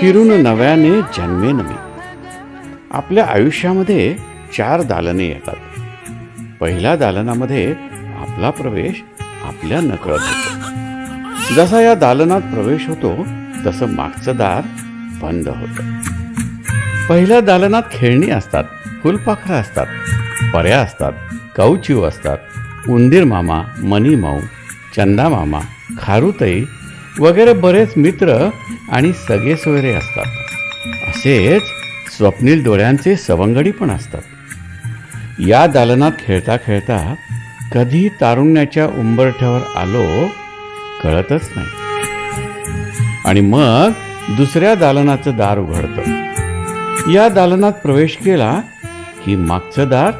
फिरून नव्याने जन्मे नवी आपल्या आयुष्यामध्ये चार दालने येतात. पहिल्या दालनामध्ये आपला प्रवेश आपल्या नकळत होतो. जसा या दालनात प्रवेश होतो तसं मागचं दार बंद होतं. पहिल्या दालनात खेळणी असतात फुलपाखरं असतात पर्या असतात कौचिव असतात. उंदीर मामा मनी माऊ चंदा मामा खारुताई वगैरे बरेच मित्र आणि सगळे सोयरे असतात. असेच स्वप्नील डोळ्यांचे सवंगडी पण असतात. या दालनात खेळता खेळता कधी तारुण्याच्या उंबरठ्यावर आलो कळतच नाही. आणि मग दुसऱ्या दालनाचं दार उघडतं. या दालनात प्रवेश केला की मागचं दार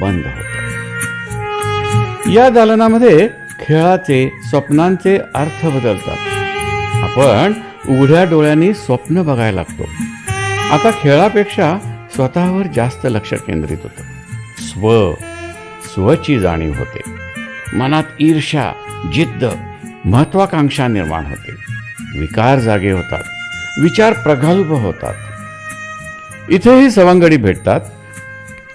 बंद होतं. या दालनामध्ये खेळाचे स्वप्नांचे अर्थ बदलतात. आपण उघड्या डोळ्यांनी स्वप्न बघायला लागतो. आता खेळापेक्षा स्वतःवर जास्त लक्ष केंद्रित होतं. स्व स्वची जाणीव होते. मनात ईर्षा जिद्द महत्वाकांक्षा निर्माण होते. विकार जागे होतात. विचार प्रगल्भ होतात. इथेही सवंगडी भेटतात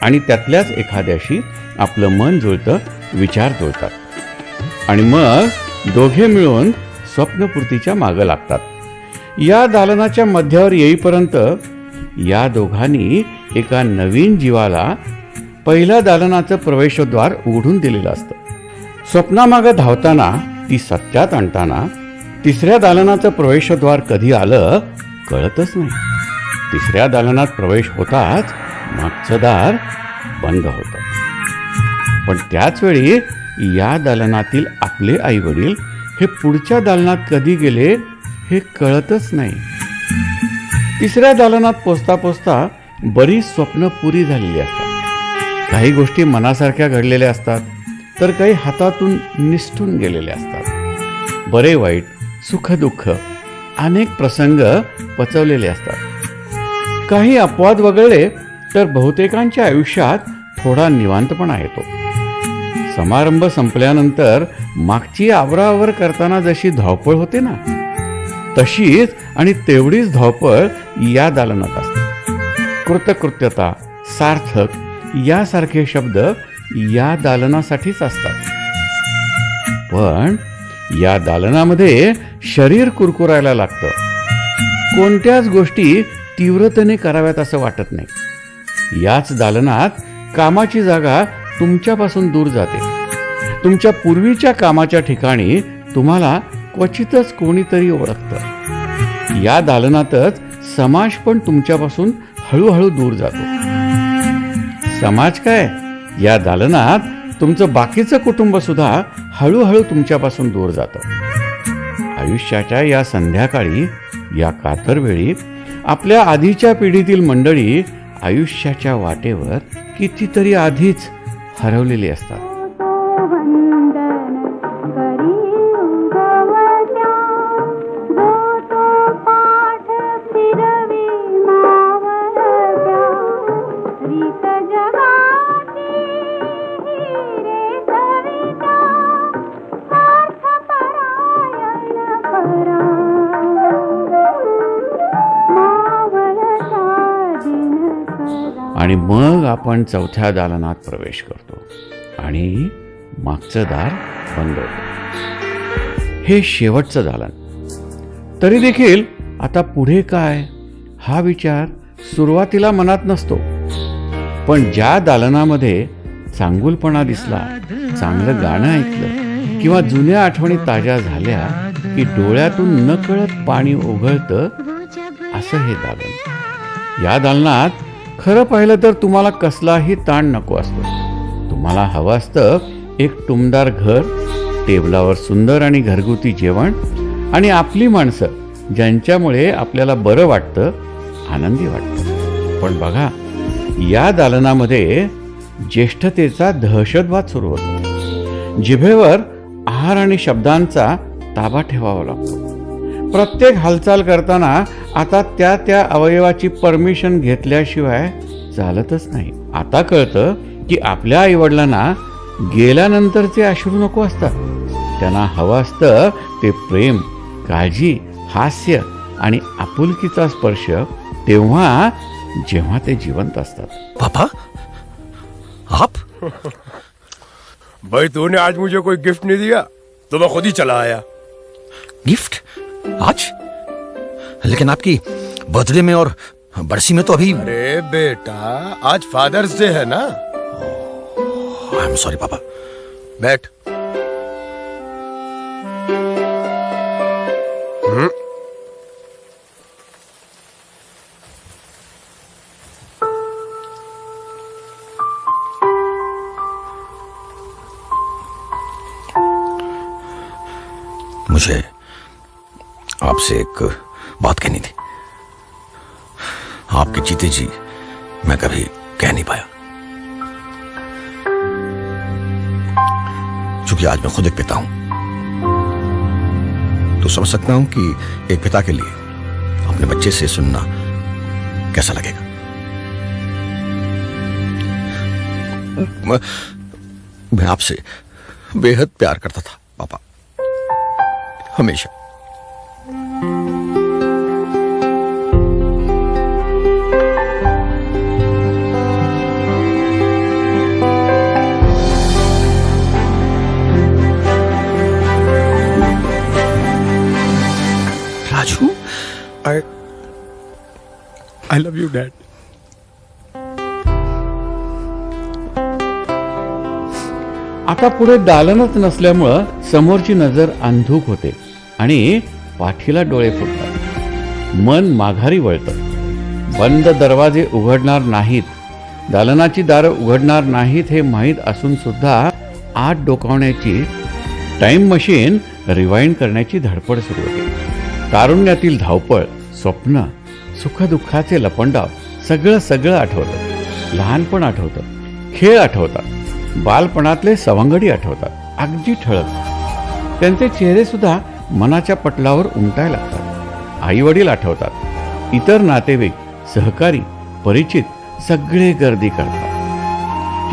आणि त्यातल्याच एखाद्याशी आपलं मन जुळतं विचार जुळतात. आणि मग दोघे मिळून स्वप्नपूर्तीच्या मागं लागतात. या दालनाच्या मध्यावर येईपर्यंत या दोघांनी एका नवीन जीवाला पहिल्या दालनाचं प्रवेशद्वार उघडून दिलेलं असतं. स्वप्नामागं धावताना ती सत्यात आणताना तिसऱ्या दालनाचं प्रवेशद्वार कधी आलं कळतच नाही. तिसऱ्या दालनात प्रवेश होताच मागचं दार बंद होतं. पण त्याच वेळी या दालनातील आपले आई वडील हे पुढच्या दालनात कधी गेले हे कळतच नाही. तिसऱ्या दालनात पोचता पोचता बरीच स्वप्न पुरी झालेली असतात. काही गोष्टी मनासारख्या घडलेल्या असतात तर काही हातातून निसटून गेलेल्या असतात. बरे वाईट सुखदुःख अनेक प्रसंग पचवलेले असतात. काही अपवाद वगळले तर बहुतेकांच्या आयुष्यात थोडा निवांतपणा येतो. समारंभ संपल्यानंतर मागची आवरावर करताना जशी धावपळ होते ना तशीच आणि तेवढीच धावपळ या दालनात असते. कृतकृत्यता सार्थक यासारखे शब्द या दालनासाठीच असतात. पण या दालनामध्ये शरीर कुरकुरायला लागतं. कोणत्याच गोष्टी तीव्रतेने कराव्यात असं वाटत नाही. याच दालनात कामाची जागा तुमच्यापासून दूर जाते. तुमच्या पूर्वीच्या कामाच्या ठिकाणी तुम्हाला क्वचितच कोणीतरी ओळखतं. या दालनातच समाज पण तुमच्यापासून हळूहळू दूर जातो. समाज काय? या दालनात तुमचं बाकीचं कुटुंब सुद्धा हळूहळू तुमच्यापासून दूर जातं. आयुष्याच्या या संध्याकाळी या कातरवेळी आपल्या आधीच्या पिढीतील मंडळी आयुष्याच्या वाटेवर कितीतरी आधीच हरवलेली असतात. आणि मग आपण चौथ्या दालनात प्रवेश करतो. आणि मागचं दार बंद होतं. हे शेवटचं दालन. तरी देखील आता पुढे काय? हा विचार सुरुवातीला मनात नसतो. पण ज्या दालनामध्ये चांगुलपणा दिसला चांगलं गाणं ऐकलं किंवा जुन्या आठवणी ताज्या झाल्या की डोळ्यातून नकळत पाणी ओघळतं असं हे दालन. या दालनात खरं पाहिलं तर तुम्हाला कसलाही ताण नको असतो. तुम्हाला हवं असतं एक टुमदार घर टेबलावर सुंदर आणि घरगुती जेवण आणि आपली माणसं ज्यांच्यामुळे आपल्याला बरं वाटतं आनंदी वाटतं. पण बघा या दालनामध्ये ज्येष्ठतेचा दहशतवाद सुरू होतो. जिभेवर आहार आणि शब्दांचा ताबा ठेवावा लागतो. प्रत्येक हालचाल करताना आता त्या त्या अवयवाची परमिशन घेतल्याशिवाय चालतच नाही. आता कळतं की आपल्या आईवडिलांना गेल्यानंतरचे अश्रू नको असतात. त्यांना हवं असतं ते प्रेम काळजी हास्य आणि आपुलकीचा स्पर्श तेव्हा जेव्हा ते जिवंत असतात. पापा आप? भाई तूने आज मुझे कोई गिफ्ट नहीं दिया? तो मैं खुद ही चला आया। गिफ्ट आज? लेकिन आपकी बर्थडे में और बरसी में तो अभी अरे बेटा आज फादर्स डे है ना? आई एम सॉरी पापा। बैठ। हम्म, मुझे आपसे एक बात कहनी थी। आपके जीते जी मैं कभी कह नहीं पाया। क्योंकि आज मैं खुद एक पिता हूँ तो समझ सकता हूँ कि एक पिता के लिए अपने बच्चे से सुनना कैसा लगेगा। मैं आपसे बेहद प्यार करता था, पापा। हमेशा। आय लव्ह यू डॅड आता पुढे दालनच नसल्यामुळं समोरची नजर अंधूक होते आणि पाठीला डोळे फुटतात. मन माघारी वळतं. बंद दरवाजे उघडणार नाहीत. दालनाची दारं उघडणार नाहीत हे माहीत असून सुद्धा आत डोकावण्याची टाइम मशीन रिवाइंड करण्याची धडपड सुरू होते. तारुण्यातील धावपळ स्वप्न सुखदुःखाचे लपंडाव सगळं सगळं आठवतं. लहानपण आठवतं. खेळ आठवतात. बालपणातले सवंगडी आठवतात. अगदी ठळक. त्यांचे चेहरे सुद्धा मनाच्या पटलावर उमटायला लागतात. आई वडील आठवतात. इतर नातेवाईक सहकारी परिचित सगळे गर्दी करतात.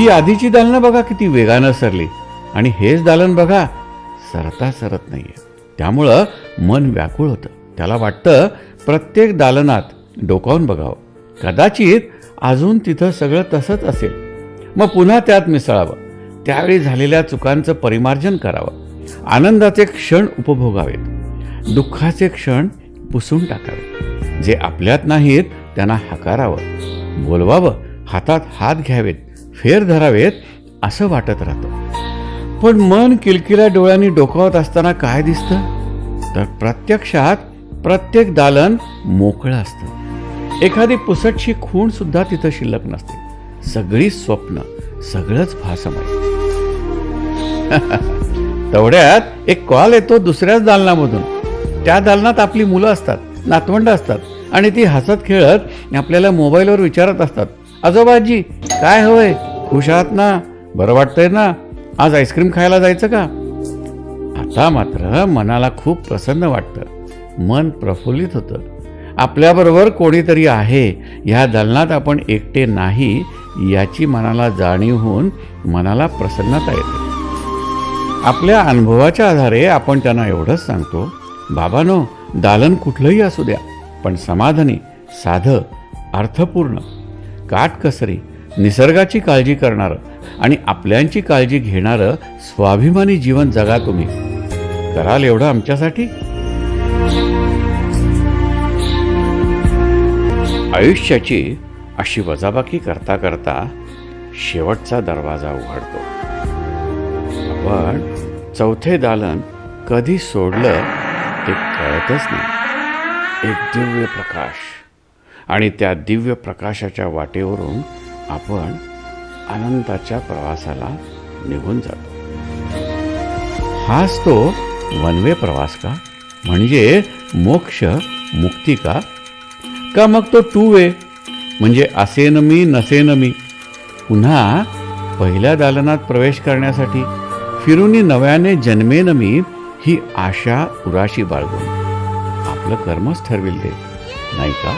ही आधीची दालनं बघा किती वेगानं सरली. आणि हेच दालन बघा सरता सरत नाहीये. त्यामुळं मन व्याकुळ होतं. त्याला वाटतं प्रत्येक दालनात डोकावून बघावं. कदाचित अजून तिथं सगळं तसंच असेल. मग पुन्हा त्यात मिसळावं. त्यावेळी झालेल्या चुकांचं परिमार्जन करावं. आनंदाचे क्षण उपभोगावेत. दुःखाचे क्षण पुसून टाकावे. जे आपल्यात नाहीत त्यांना हकारावं. बोलवावं. हातात हात घ्यावेत. फेर धरावेत असं वाटत राहतं. पण मन किलकिल्या डोळ्यांनी डोकावत असताना काय दिसतं? तर प्रत्यक्षात प्रत्येक दालन मोकळं असतं. एखादी पुसटशी खूण सुद्धा तिथं शिल्लक नसते. सगळी स्वप्न सगळंच भासमय. तेवढ्यात एक कॉल येतो दुसऱ्याच दालनामधून. त्या दालनात आपली मुलं असतात नातवंड असतात आणि ती हसत खेळत आपल्याला मोबाईलवर विचारत असतात. आजोबाजी काय हवंय? खुश आहात ना? बरं वाटतंय ना? आज आईस्क्रीम खायला जायचं का? आता मात्र मनाला खूप प्रसन्न वाटतं. मन प्रफुल्लित होतं. आपल्याबरोबर कोणीतरी आहे ह्या दालनात आपण एकटे नाही याची मनाला जाणीव होऊन मनाला प्रसन्नता येते. आपल्या अनुभवाच्या आधारे आपण त्यांना एवढंच सांगतो बाबानो दालन कुठलंही असू द्या पण समाधानी साधं अर्थपूर्ण काटकसरी निसर्गाची काळजी करणारं आणि आपल्यांची काळजी घेणारं स्वाभिमानी जीवन जगा तुम्ही. कराल एवढं आमच्यासाठी? आयुष्याची अशी वजाबाकी करता करता शेवटचा दरवाजा उघडतो. पण चौथे दालन कधी सोडलं ते कळतच नाही. एक दिव्य प्रकाश. आणि त्या दिव्य प्रकाशाच्या वाटेवरून आपण अनंताच्या प्रवासाला निघून जातो. हाच तो वनवे प्रवास का? म्हणजे मोक्ष मुक्ती का का मग तो टू वे म्हणजे असेन मी नसेन मी. पुन्हा पहिल्या दालनात प्रवेश करण्यासाठी फिरूनी नव्याने जन्मेन मी ही आशा उराशी बाळगून. आपलं कर्मच ठरविल ते. नाही का?